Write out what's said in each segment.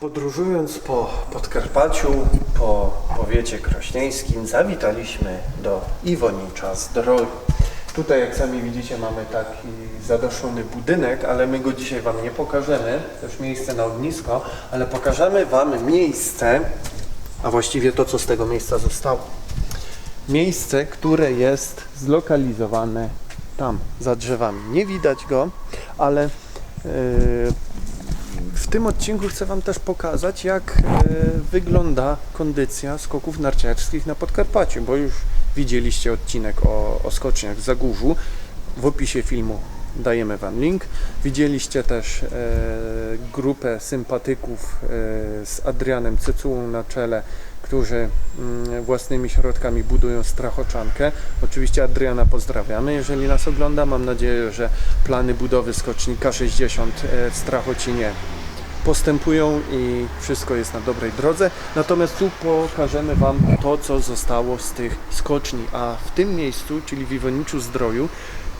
Podróżując po Podkarpaciu, po powiecie krośnieńskim, zawitaliśmy do Iwonicza Zdroju. Tutaj, jak sami widzicie, mamy taki zadoszony budynek, ale my go dzisiaj Wam nie pokażemy, też miejsce na ognisko, ale pokażemy Wam miejsce, a właściwie to, co z tego miejsca zostało. Miejsce, które jest zlokalizowane tam, za drzewami. Nie widać go, ale yy, w tym odcinku chcę Wam też pokazać, jak e, wygląda kondycja skoków narciarskich na Podkarpaciu, bo już widzieliście odcinek o, o skoczniach w Zagórzu. W opisie filmu dajemy Wam link. Widzieliście też e, grupę sympatyków e, z Adrianem Cecułą na czele, którzy mm, własnymi środkami budują strachoczankę. Oczywiście Adriana pozdrawiamy, jeżeli nas ogląda. Mam nadzieję, że plany budowy skoczni K60 e, w Strachocinie postępują i wszystko jest na dobrej drodze. Natomiast tu pokażemy Wam to, co zostało z tych skoczni. A w tym miejscu, czyli w Iwoniczu Zdroju,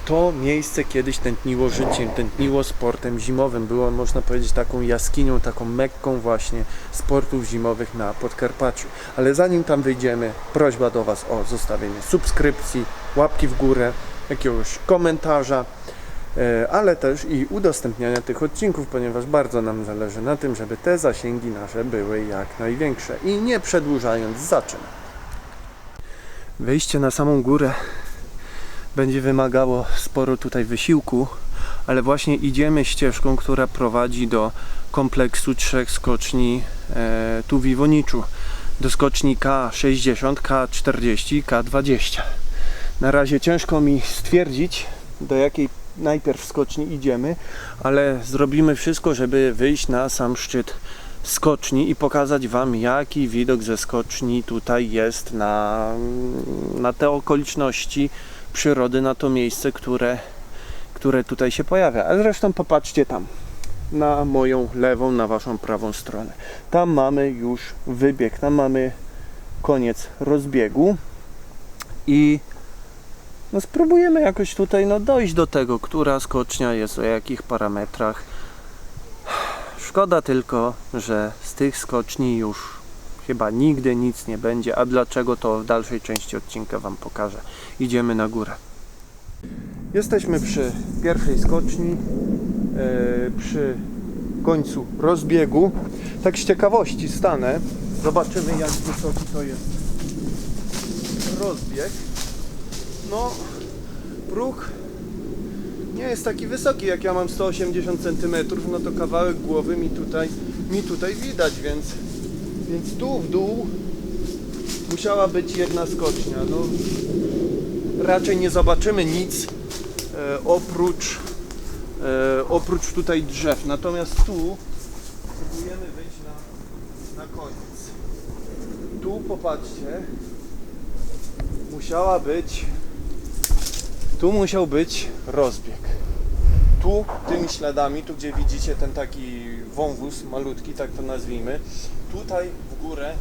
to miejsce kiedyś tętniło życiem, tętniło sportem zimowym. Było, można powiedzieć, taką jaskinią, taką mekką właśnie sportów zimowych na Podkarpaciu. Ale zanim tam wyjdziemy, prośba do Was o zostawienie subskrypcji, łapki w górę, jakiegoś komentarza, ale też i udostępniania tych odcinków, ponieważ bardzo nam zależy na tym, żeby te zasięgi nasze były jak największe. I nie przedłużając, zaczynam. Wejście na samą górę będzie wymagało sporo tutaj wysiłku, ale właśnie idziemy ścieżką, która prowadzi do kompleksu trzech skoczni e, tu w Iwoniczu. Do skoczni K60, K40 i K20. Na razie ciężko mi stwierdzić, do jakiej najpierw skoczni idziemy, ale zrobimy wszystko, żeby wyjść na sam szczyt skoczni i pokazać Wam, jaki widok ze skoczni tutaj jest na, na te okoliczności przyrody, na to miejsce, które, które tutaj się pojawia. Ale zresztą popatrzcie tam, na moją lewą, na Waszą prawą stronę. Tam mamy już wybieg, tam mamy koniec rozbiegu i no spróbujemy jakoś tutaj no, dojść do tego, która skocznia jest o jakich parametrach. Szkoda tylko, że z tych skoczni już chyba nigdy nic nie będzie, a dlaczego to w dalszej części odcinka Wam pokażę. Idziemy na górę. Jesteśmy przy pierwszej skoczni, e, przy końcu rozbiegu. Tak z ciekawości stanę, zobaczymy jak wysoki to jest rozbieg. No, próg nie jest taki wysoki, jak ja mam 180 cm, no to kawałek głowy mi tutaj, mi tutaj widać, więc, więc tu w dół musiała być jedna skocznia. No, raczej nie zobaczymy nic e, oprócz, e, oprócz tutaj drzew. Natomiast tu próbujemy wyjść na, na koniec. Tu popatrzcie, musiała być tu musiał być rozbieg. Tu tymi śladami, tu gdzie widzicie ten taki wąwóz malutki, tak to nazwijmy, tutaj w górę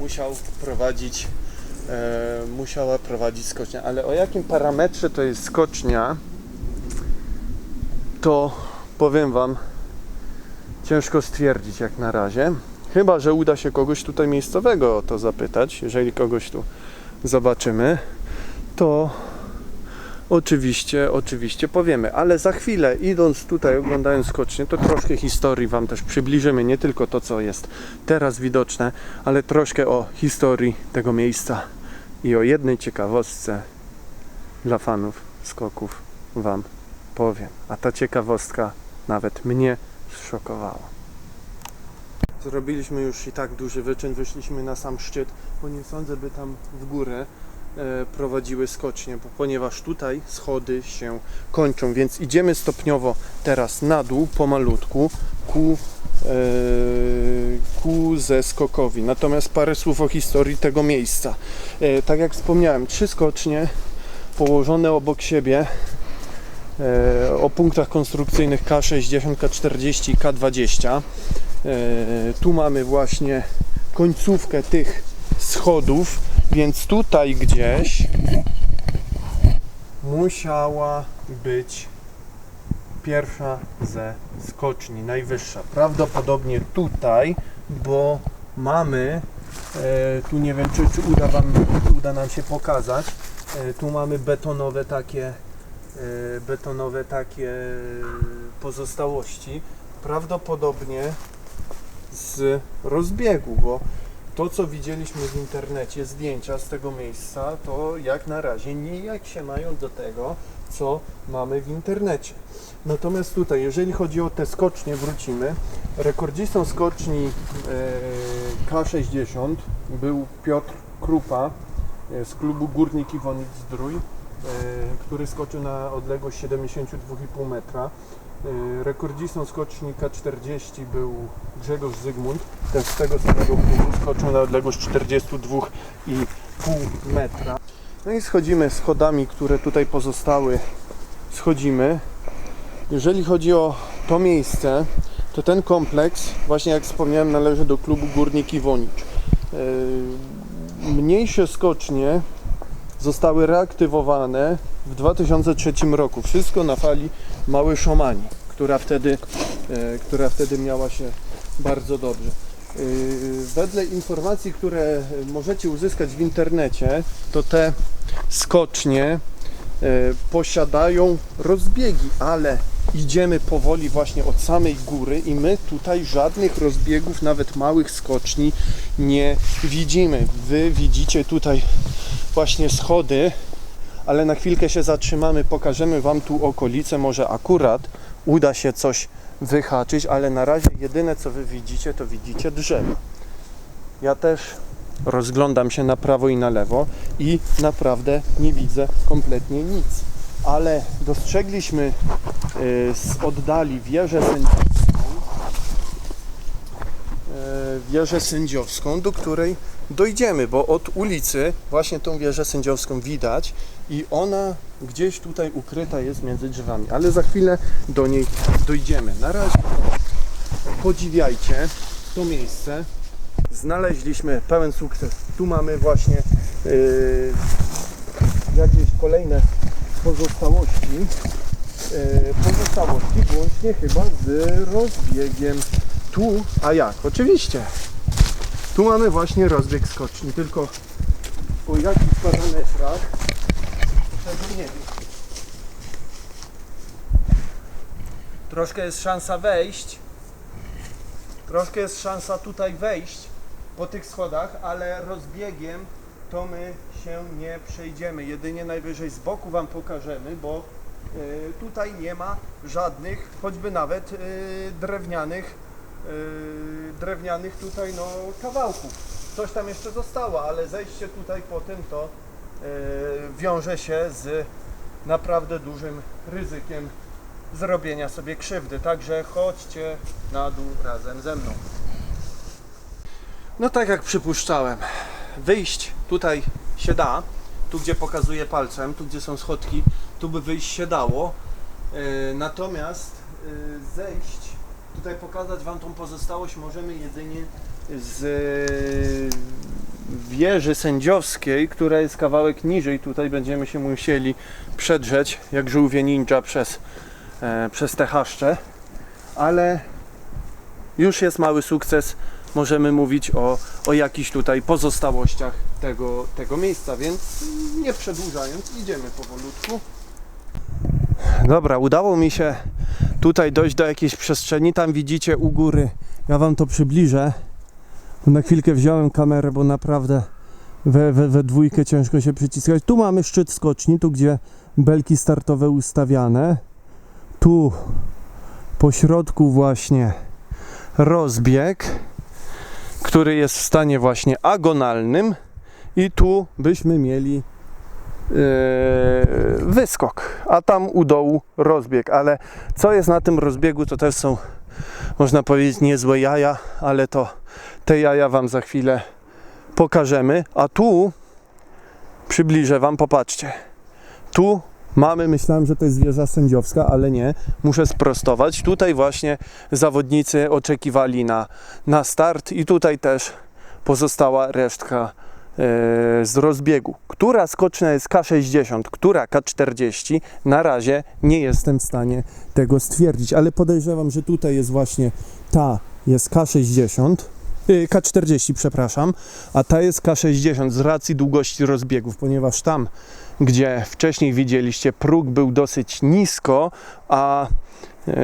musiał prowadzić, e, musiała prowadzić skocznia. Ale o jakim parametrze to jest skocznia, to powiem Wam, ciężko stwierdzić jak na razie. Chyba, że uda się kogoś tutaj miejscowego o to zapytać. Jeżeli kogoś tu zobaczymy, to Oczywiście, oczywiście powiemy, ale za chwilę idąc tutaj, oglądając skocznie, to troszkę historii Wam też przybliżymy, nie tylko to, co jest teraz widoczne, ale troszkę o historii tego miejsca i o jednej ciekawostce dla fanów skoków Wam powiem. A ta ciekawostka nawet mnie zszokowała. Zrobiliśmy już i tak duży wyczyn, wyszliśmy na sam szczyt, bo nie sądzę, by tam w górę prowadziły skocznie, ponieważ tutaj schody się kończą, więc idziemy stopniowo teraz na dół, pomalutku, ku, e, ku zeskokowi. Natomiast parę słów o historii tego miejsca. E, tak jak wspomniałem, trzy skocznie położone obok siebie e, o punktach konstrukcyjnych K60, K40 i K20. E, tu mamy właśnie końcówkę tych schodów, więc tutaj gdzieś musiała być pierwsza ze skoczni, najwyższa. Prawdopodobnie tutaj, bo mamy, e, tu nie wiem czy, czy uda, wam, uda nam się pokazać, e, tu mamy betonowe takie, e, betonowe takie pozostałości. Prawdopodobnie z rozbiegu, bo to co widzieliśmy w internecie, zdjęcia z tego miejsca, to jak na razie nijak się mają do tego, co mamy w internecie. Natomiast tutaj, jeżeli chodzi o te skocznie, wrócimy. Rekordzistą skoczni e, K60 był Piotr Krupa e, z klubu Górnik Iwonic Zdrój, e, który skoczył na odległość 72,5 metra. E, Rekordzistą skoczni K40 był Grzegorz Zygmunt, też z tego samego klubu skoczył na odległość 42,5 metra. No i schodzimy schodami, które tutaj pozostały. Schodzimy. Jeżeli chodzi o to miejsce, to ten kompleks, właśnie jak wspomniałem, należy do klubu Górnik Iwonicz. Yy, Mniejsze skocznie zostały reaktywowane w 2003 roku. Wszystko na fali Małej Szomani, która wtedy, e, która wtedy miała się bardzo dobrze. Yy, Wedle informacji, które możecie uzyskać w internecie, to te skocznie e, posiadają rozbiegi, ale idziemy powoli właśnie od samej góry i my tutaj żadnych rozbiegów, nawet małych skoczni nie widzimy. Wy widzicie tutaj właśnie schody, ale na chwilkę się zatrzymamy, pokażemy Wam tu okolice, może akurat uda się coś wyhaczyć, ale na razie jedyne co Wy widzicie, to widzicie drzewa. Ja też rozglądam się na prawo i na lewo i naprawdę nie widzę kompletnie nic. Ale dostrzegliśmy y, z oddali wieżę sędziowską, y, wieżę sędziowską, do której dojdziemy, bo od ulicy właśnie tą wieżę sędziowską widać i ona gdzieś tutaj ukryta jest między drzewami, ale za chwilę do niej dojdziemy. Na razie podziwiajcie to miejsce. Znaleźliśmy pełen sukces. Tu mamy właśnie yy, jakieś kolejne pozostałości. Yy, pozostałości włącznie chyba z rozbiegiem. Tu, a jak? Oczywiście. Tu mamy właśnie rozbieg skoczni, tylko po jakich parametrach tego nie wiem. Troszkę jest szansa wejść. Troszkę jest szansa tutaj wejść po tych schodach, ale rozbiegiem to my się nie przejdziemy. Jedynie najwyżej z boku Wam pokażemy, bo y, tutaj nie ma żadnych, choćby nawet y, drewnianych, drewnianych tutaj no kawałków. Coś tam jeszcze zostało, ale zejście tutaj po tym to y, wiąże się z naprawdę dużym ryzykiem zrobienia sobie krzywdy. Także chodźcie na dół razem ze mną. No tak jak przypuszczałem, wyjść tutaj się da, tu gdzie pokazuję palcem, tu gdzie są schodki, tu by wyjść się dało. Yy, natomiast zejść, tutaj pokazać Wam tą pozostałość możemy jedynie z yy, wieży sędziowskiej, która jest kawałek niżej. Tutaj będziemy się musieli przedrzeć jak żółwie ninja przez, e, przez te chaszcze, ale już jest mały sukces. Możemy mówić o, o jakichś tutaj pozostałościach tego, tego miejsca, więc nie przedłużając, idziemy powolutku. Dobra, udało mi się tutaj dojść do jakiejś przestrzeni. Tam widzicie u góry, ja Wam to przybliżę. Na chwilkę wziąłem kamerę, bo naprawdę we, we, we dwójkę ciężko się przyciskać. Tu mamy szczyt skoczni, tu gdzie belki startowe ustawiane. Tu po środku właśnie rozbieg, który jest w stanie właśnie agonalnym i tu byśmy mieli wyskok, a tam u dołu rozbieg, ale co jest na tym rozbiegu to też są można powiedzieć niezłe jaja, ale to te jaja Wam za chwilę pokażemy, a tu przybliżę Wam, popatrzcie. Tu mamy, myślałem, że to jest wieża sędziowska, ale nie, muszę sprostować. Tutaj właśnie zawodnicy oczekiwali na, na start i tutaj też pozostała resztka z rozbiegu. Która skocznia jest K60, która K40, na razie nie jestem w stanie tego stwierdzić, ale podejrzewam, że tutaj jest właśnie ta jest K60, y, K40, przepraszam, a ta jest K60 z racji długości rozbiegów, ponieważ tam, gdzie wcześniej widzieliście, próg był dosyć nisko, a yy,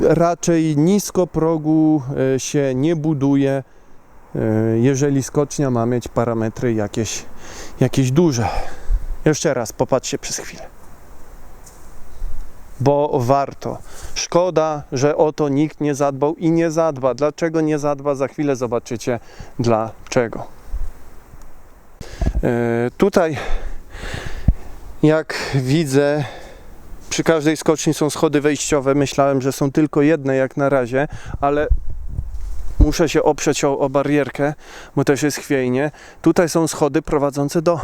raczej nisko progu e, się nie buduje, e, jeżeli skocznia ma mieć parametry jakieś, jakieś duże. Jeszcze raz, popatrzcie przez chwilę. Bo warto. Szkoda, że o to nikt nie zadbał i nie zadba. Dlaczego nie zadba? Za chwilę zobaczycie dlaczego. E, tutaj, jak widzę, przy każdej skoczni są schody wejściowe. Myślałem, że są tylko jedne jak na razie, ale muszę się oprzeć o, o barierkę, bo też jest chwiejnie. Tutaj są schody prowadzące do,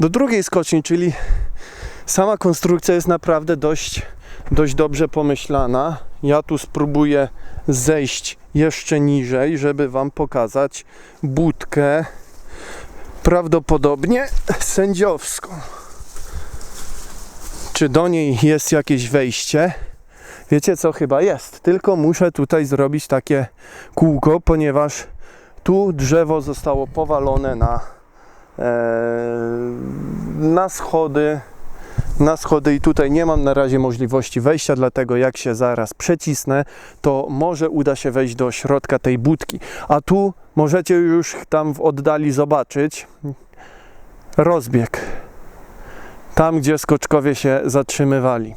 do drugiej skoczni, czyli sama konstrukcja jest naprawdę dość, dość dobrze pomyślana. Ja tu spróbuję zejść jeszcze niżej, żeby Wam pokazać budkę prawdopodobnie sędziowską czy do niej jest jakieś wejście. Wiecie co chyba jest, tylko muszę tutaj zrobić takie kółko, ponieważ tu drzewo zostało powalone na, e, na schody. Na schody i tutaj nie mam na razie możliwości wejścia, dlatego jak się zaraz przecisnę, to może uda się wejść do środka tej budki. A tu możecie już tam w oddali zobaczyć rozbieg tam, gdzie skoczkowie się zatrzymywali.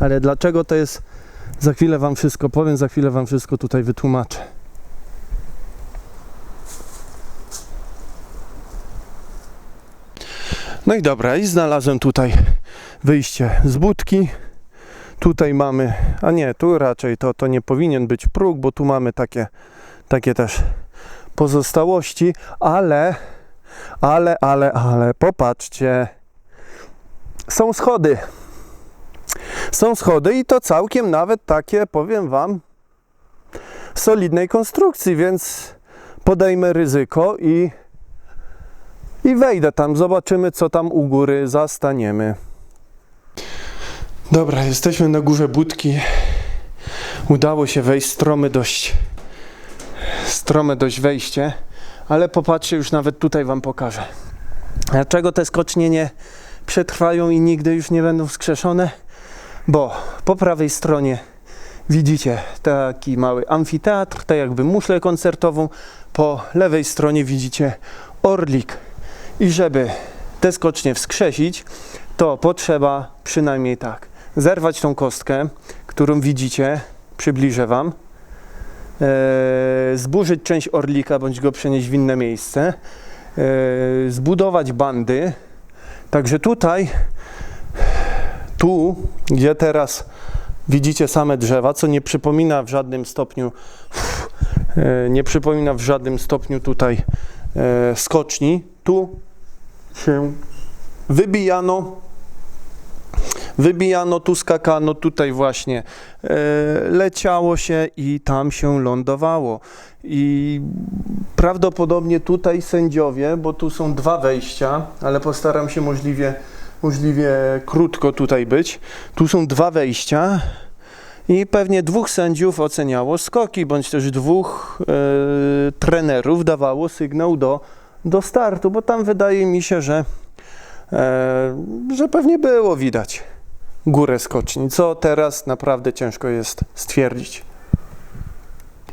Ale dlaczego to jest, za chwilę Wam wszystko powiem, za chwilę Wam wszystko tutaj wytłumaczę. No i dobra, i znalazłem tutaj wyjście z budki. Tutaj mamy, a nie, tu raczej to, to nie powinien być próg, bo tu mamy takie, takie też pozostałości, ale, ale, ale, ale, popatrzcie, są schody. Są schody i to całkiem nawet takie, powiem Wam, solidnej konstrukcji, więc podejmę ryzyko i, i wejdę tam. Zobaczymy, co tam u góry zastaniemy. Dobra, jesteśmy na górze budki. Udało się wejść stromy dość strome dość wejście, ale popatrzcie, już nawet tutaj Wam pokażę. Dlaczego te skocznie nie przetrwają i nigdy już nie będą wskrzeszone, bo po prawej stronie widzicie taki mały amfiteatr, tak jakby muszlę koncertową, po lewej stronie widzicie orlik. I żeby te skocznie wskrzesić, to potrzeba przynajmniej tak, zerwać tą kostkę, którą widzicie, przybliżę Wam, e, zburzyć część orlika, bądź go przenieść w inne miejsce, e, zbudować bandy, Także tutaj, tu, gdzie teraz widzicie same drzewa, co nie przypomina w żadnym stopniu, e, nie przypomina w żadnym stopniu tutaj e, skoczni, tu się wybijano, wybijano, tu skakano, tutaj właśnie e, leciało się i tam się lądowało. I prawdopodobnie tutaj sędziowie, bo tu są dwa wejścia, ale postaram się możliwie, możliwie krótko tutaj być. Tu są dwa wejścia i pewnie dwóch sędziów oceniało skoki, bądź też dwóch e, trenerów dawało sygnał do, do startu, bo tam wydaje mi się, że, e, że pewnie było widać górę skoczni, co teraz naprawdę ciężko jest stwierdzić.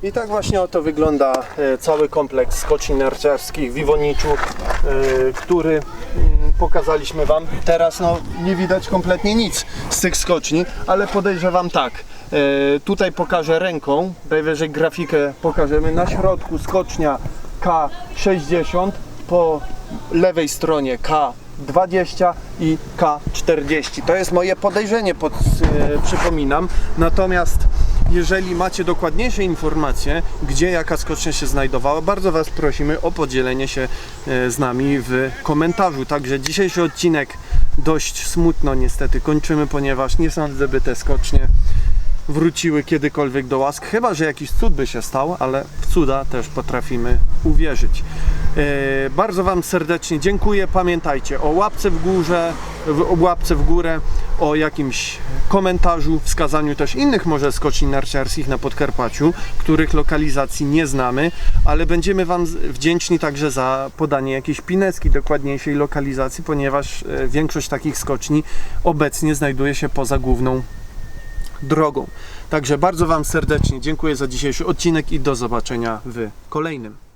I tak właśnie oto wygląda e, cały kompleks skoczni narciarskich w Iwoniczu, e, który mm, pokazaliśmy Wam. Teraz no, nie widać kompletnie nic z tych skoczni, ale podejrzewam tak. E, tutaj pokażę ręką, najwyżej grafikę pokażemy. Na środku skocznia K60, po lewej stronie K20 i K40. To jest moje podejrzenie, pod, przypominam. Natomiast jeżeli macie dokładniejsze informacje, gdzie jaka skocznia się znajdowała, bardzo Was prosimy o podzielenie się e, z nami w komentarzu. Także dzisiejszy odcinek dość smutno niestety kończymy, ponieważ nie sądzę, by te skocznie wróciły kiedykolwiek do łask, chyba że jakiś cud by się stał, ale w cuda też potrafimy uwierzyć. E, bardzo Wam serdecznie dziękuję. Pamiętajcie o łapce w górze, o łapce w górę, o jakimś komentarzu, wskazaniu też innych może skoczni narciarskich na Podkarpaciu, których lokalizacji nie znamy, ale będziemy Wam wdzięczni także za podanie jakiejś pinecki dokładniejszej lokalizacji, ponieważ e, większość takich skoczni obecnie znajduje się poza główną drogą. Także bardzo Wam serdecznie dziękuję za dzisiejszy odcinek i do zobaczenia w kolejnym.